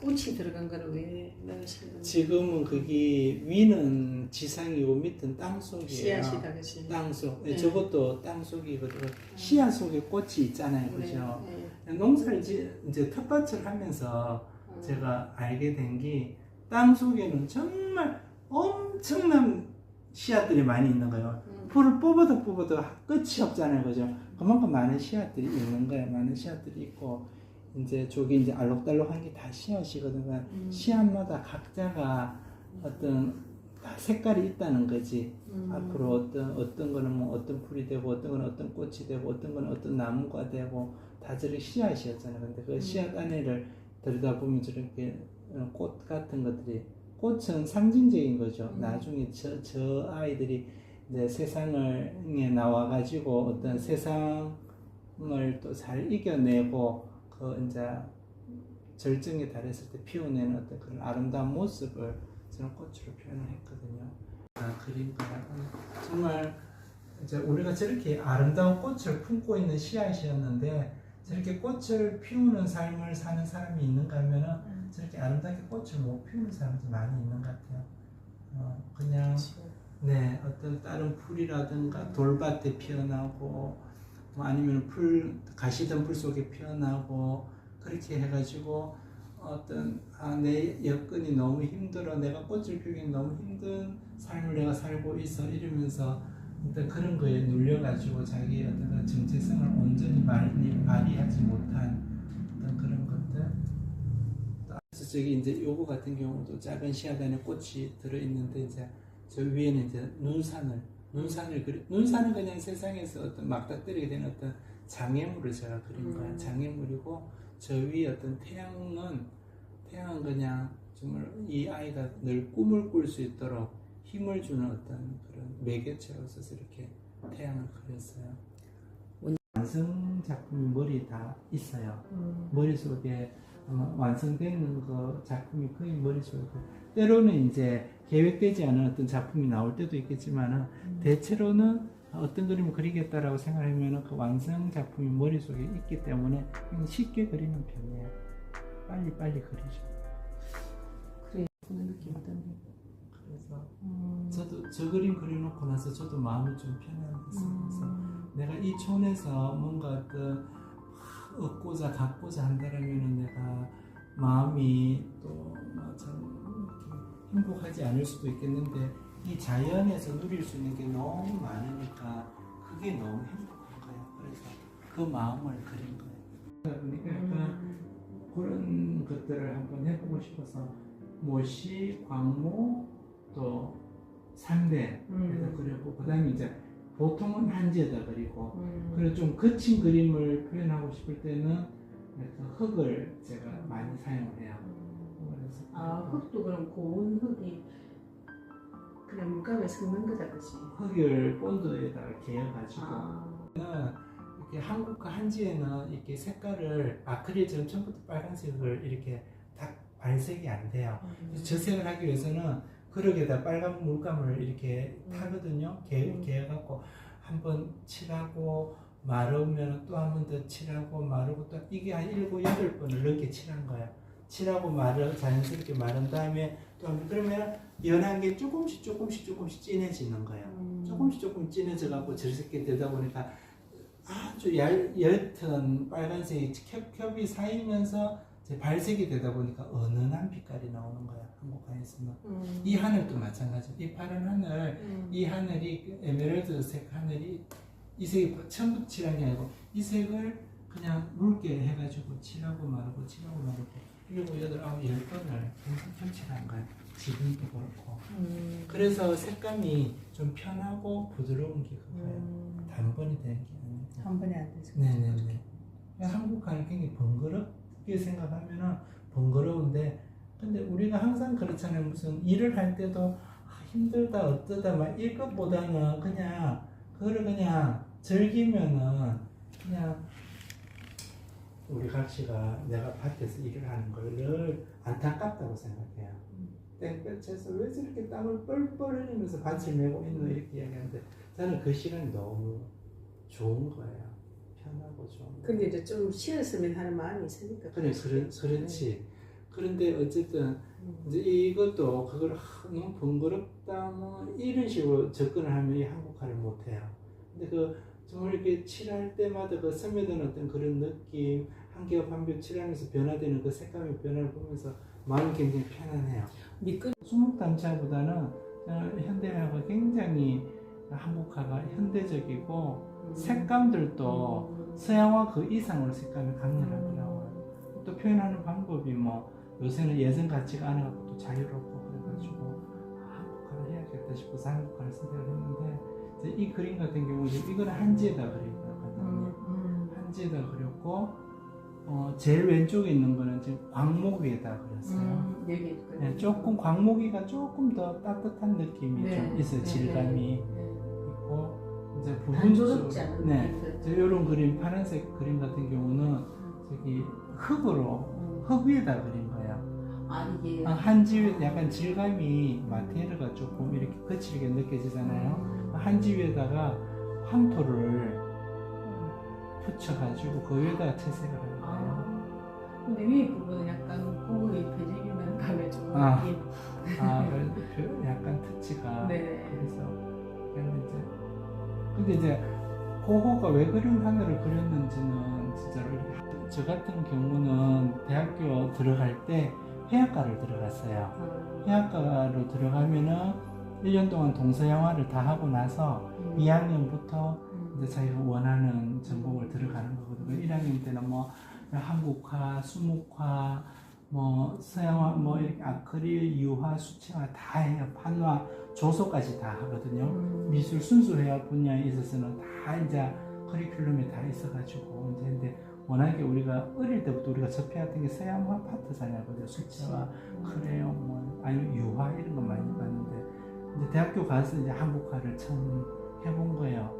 꽃이 들어간 거는 왜 넣으시는 거예요? 지금은 그게 위는 지상이고 밑은 땅 속이에요. 씨앗이다 그치? 땅 속. 네. 저것도 땅 속이거든요. 씨앗 속에 꽃이 있잖아요, 네, 그죠? 네. 농사를 지, 이제 텃밭을 하면서 어. 제가 알게 된 게 땅 속에는 정말 엄청난 씨앗들이 많이 있는 거예요. 음. 풀을 뽑아도 뽑아도 끝이 없잖아요, 그죠? 그만큼 많은 씨앗들이 있는 거예요. 많은 씨앗들이 있고 이제 저기 이제 알록달록한 게 다 씨앗이거든요. 음. 씨앗마다 각자가 어떤 다 색깔이 있다는 거지. 음. 앞으로 어떤 어떤 거는 뭐 어떤 풀이 되고 어떤 거는 어떤 꽃이 되고 어떤 거는 어떤 나무가 되고 다 저렇게 씨앗이었잖아요. 근데 그 음. 씨앗 안에를 들여다보면 저렇게 어, 꽃 같은 것들이 꽃은 상징적인 거죠. 음. 나중에 저, 저 아이들이 이제 세상을 나와 가지고 어떤 세상을 또 잘 이겨내고 그 이제 절정에 달했을 때 피워내는 어떤 그런 아름다운 모습을 저는 꽃으로 표현을 했거든요. 아, 그린 거라 정말 이제 우리가 저렇게 아름다운 꽃을 품고 있는 씨앗이었는데 저렇게 꽃을 피우는 삶을 사는 사람이 있는가 하면은 음. 저렇게 아름답게 꽃을 못 피우는 사람도 많이 있는 것 같아요. 어, 그냥 그치. 네 어떤 다른 풀이라든가 돌밭에 피어나고 뭐 아니면 풀 가시던 풀 속에 피어나고 그렇게 해가지고 어떤 아, 내 여건이 너무 힘들어 내가 꽃을 피우기 너무 힘든 삶을 내가 살고 있어 이러면서 일단 그런 거에 눌려가지고 자기의 어떤 정체성을 온전히 발휘, 발휘하지 못한 어떤 그런 것들. 그래서 저기 이제 요거 같은 경우도 작은 안에 꽃이 들어 있는데 이제 저 위에는 이제 눈산을 눈산을 그리 눈산은 그냥 세상에서 어떤 막닥뜨리게 된 어떤 장애물을 제가 그린 거야 음. 장애물이고 저 위에 어떤 태양은 태양은 그냥 정말 이 아이가 늘 꿈을 꿀 수 있도록 힘을 주는 어떤 그런 매개체로서 이렇게 태양을 그렸어요. 완성 작품이 머리 다 있어요. 음. 머릿속에 완성되는 그 작품이 거의 머릿속에 있고, 때로는 이제 계획되지 않은 어떤 작품이 나올 때도 있겠지만은 대체로는 어떤 그림을 그리겠다라고 생각하면 그 완성 작품이 머릿속에 있기 때문에 쉽게 그리는 편이에요. 빨리 빨리 그리죠. 그래 그런 느낌 어떤데? 그래서 음. 저도 저 그림 그려놓고 나서 저도 마음이 좀 편안했어요. 그래서 음. 내가 이 촌에서 뭔가 어떤 얻고자 갖고자 한다라면 내가 마음이 또참 행복하지 않을 수도 있겠는데 이 자연에서 누릴 수 있는 게 너무 많으니까 그게 너무 행복한 거예요. 그래서 그 마음을 그린 거예요. 그러니까 약간 음. 그런 것들을 한번 해보고 싶어서 모시, 광모, 또 그래서 음. 그리고 그다음에 이제 보통은 한지에다 그리고 음. 그리고 좀 거친 그림을 표현하고 싶을 때는 그 흙을 제가 많이 사용을 해요. 그래서 아 흙도 그럼 고운 흙이 그냥 물감에 섞는 거다 그치? 흙을 본드에다가 개어가지고 아. 이렇게 한국과 한지에는 이렇게 색깔을 아크릴처럼 처음부터 빨간색을 이렇게 다 발색이 안 돼요. 음. 저색을 하기 위해서는 그릇에다 빨간 물감을 이렇게 음. 타거든요. 개, 음. 개갖고 한번 칠하고 마르면 또 한 번 더 칠하고 마르고 또 이게 한 일곱 여덟 번을 넘게 칠한 거예요. 칠하고 마르 자연스럽게 마른 다음에 또 한번 그러면 연한 게 조금씩 조금씩 조금씩 진해지는 거예요. 음. 조금씩 조금 진해져 갖고 저렇게 되다 보니까 아주 얇, 옅은 빨간색이 겹, 겹이 쌓이면서 이제 발색이 되다 보니까 은은한 빛깔이 나오는 거야 한국화에서는 음. 이 하늘도 마찬가지 이 파란 하늘 음. 이 하늘이 그 에메랄드색 하늘이 이 색이 처음부터 칠한 게 아니고 이 색을 그냥 묽게 해가지고 칠하고 마르고 칠하고 마르고 일곱 여덟 아홉 열 번을 계속 칠한 거야 지금도 그렇고 음. 그래서 색감이 좀 편하고 부드러운 게 그거예요 음. 단번이 되는 게 아니고 한 번에 안 되죠. 네네네. 한국과는 굉장히 번거롭 게 생각하면은 번거로운데, 근데 우리가 항상 그렇잖아요. 무슨 일을 할 때도 아, 힘들다, 어떠다, 막 이것보다는 그냥, 그거를 그냥 즐기면은 그냥 우리 각시가 내가 밭에서 일을 하는 걸 안타깝다고 생각해요. 땡볕에서 왜 저렇게 땀을 뻘뻘 흘리면서 밭을 메고 있노 이렇게 이야기하는데 저는 그 시간이 너무 좋은 거예요. 거예요. 근데 이제 좀 쉬었으면 하는 마음이 있으니까. 그래, 그렇지. 그런데 어쨌든 이제 이것도 그걸 하, 너무 번거롭다 뭐 이런 식으로 접근을 하면 이 한국화를 못해요. 근데 그 정말 이렇게 칠할 때마다 그 스며든 어떤 그런 느낌 한 겹 한 겹 칠하면서 변화되는 그 색감의 변화를 보면서 마음이 굉장히 편안해요. 미끈 수묵담차보다는 저는 현대화가 굉장히 한국화가 현대적이고 색감들도 서양화 그 이상으로 색감이 강렬하더라고요. 또 표현하는 방법이 뭐 요새는 예전 안 해갖고 또 자유롭고 그래가지고 아, 한국화를 해야겠다 싶어서 한국화를 선택을 했는데 이 그림 같은 경우 지금 이거는 한지에다 그린 거거든요. 한지에다 그렸고 어, 제일 왼쪽에 있는 거는 지금 광목 위에다 그렸어요. 여기 네, 조금 광목이가 조금 더 따뜻한 느낌이 네, 좀 있어요. 네, 질감이 네. 있고 이제 않은 네. 이런 그림 파란색 그림 같은 경우는 저기 흙으로 음. 흙 위에다 그린 거예요. 아 이게 아, 한지 약간 질감이 마테리얼가 조금 이렇게 거칠게 느껴지잖아요. 한지 위에다가 황토를 붙여가지고 그 위에다가 채색을 한 거예요. 아, 근데 위에 부분은 약간 고급의 배지기는 감에 좀 아. 근데 이제 고거가 왜 그런 하늘을 그렸는지는 진짜로 저 같은 경우는 대학교 들어갈 때 회화과를 들어갔어요. 아, 회화과로 들어가면은 1년 동안 동서양화를 다 하고 나서 음. 2학년부터 음. 이제 자기가 원하는 전공을 들어가는 거거든요. 1학년 때는 뭐 한국화, 수묵화, 뭐 서양화, 뭐 이렇게 아크릴, 유화, 수채화 다 해요. 판화, 조소까지 다 하거든요. 음. 미술 순수 회화 분야에 있어서는 다 이제 커리큘럼에 다 있어가지고 이제 근데 워낙에 우리가 어릴 때부터 우리가 접해왔던 게 서양화 파트잖아요. 그죠? 수채화, 크레용, 뭐 아니면 유화 이런 거 많이 봤는데 이제 대학교 가서 이제 한국화를 처음 해본 거예요.